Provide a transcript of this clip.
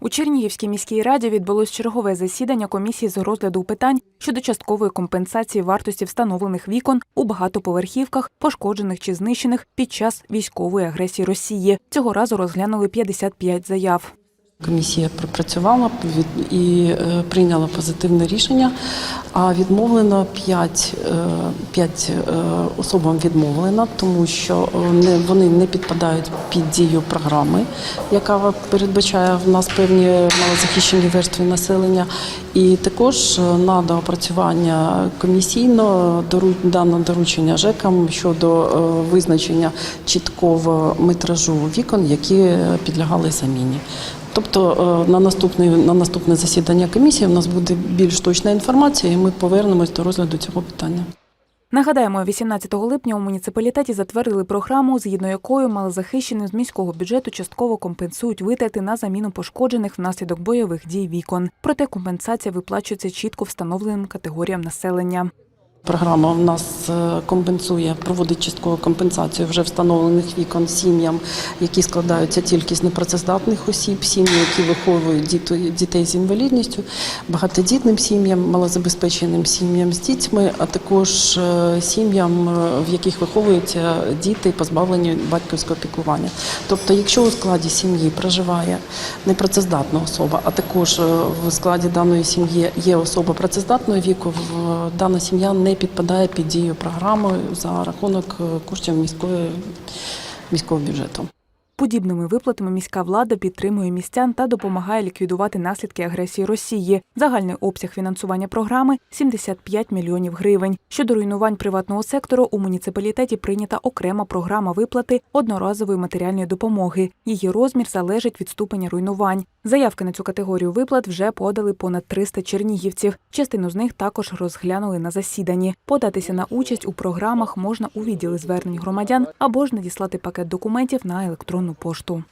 У Чернігівській міській раді відбулось чергове засідання комісії з розгляду питань щодо часткової компенсації вартості встановлених вікон у багатоповерхівках, пошкоджених чи знищених під час військової агресії Росії. Цього разу розглянули 55 заяв. Комісія пропрацювала і е, прийняла позитивне рішення. А відмовлено 5, 5 особам відмовлено, тому що е, вони не підпадають під дію програми, яка передбачає в нас певні малозахищені верстви населення. І також е, на доопрацювання комісійно дано доручення ЖЕКам щодо е, визначення чіткого метражу вікон, які е, підлягали заміні. Тобто е, на наступне, на наступне засідання комісії у нас буде більш точна інформація, і ми повернемось до розгляду цього питання. Нагадаємо, 18 липня у муніципалітеті затвердили програму, згідно якою малозахищеним з міського бюджету частково компенсують витрати на заміну пошкоджених внаслідок бойових дій вікон. Проте компенсація виплачується чітко встановленим категоріям населення. Програма в нас е, компенсує, проводить часткову компенсацію вже встановлених вікон сім'ям, які складаються тільки з непрацездатних осіб, сім'ї, які виховують дітей з інвалідністю, багатодітним сім'ям, малозабезпеченим сім'ям з дітьми, а також е, сім'ям, е, в яких виховуються діти, позбавлені батьківського піклування. Тобто, якщо у складі сім'ї проживає непрацездатна особа, а також в складі даної сім'ї є особа працездатного віку, дана сім'я не підпадає під дію програми за рахунок е, коштів міської, міського бюджету. Подібними виплатами міська влада підтримує містян та допомагає ліквідувати наслідки агресії Росії. Загальний обсяг фінансування програми 75 мільйонів гривень. Щодо руйнувань приватного сектору у муніципалітеті прийнята окрема програма виплати одноразової матеріальної допомоги. Її розмір залежить від ступеня руйнувань. Заявки на цю категорію виплат вже подали понад 300 чернігівців. Частину з них також розглянули на засіданні. Податися на участь у програмах можна у відділі звернень громадян або ж надіслати пакет документів на електронну пошту.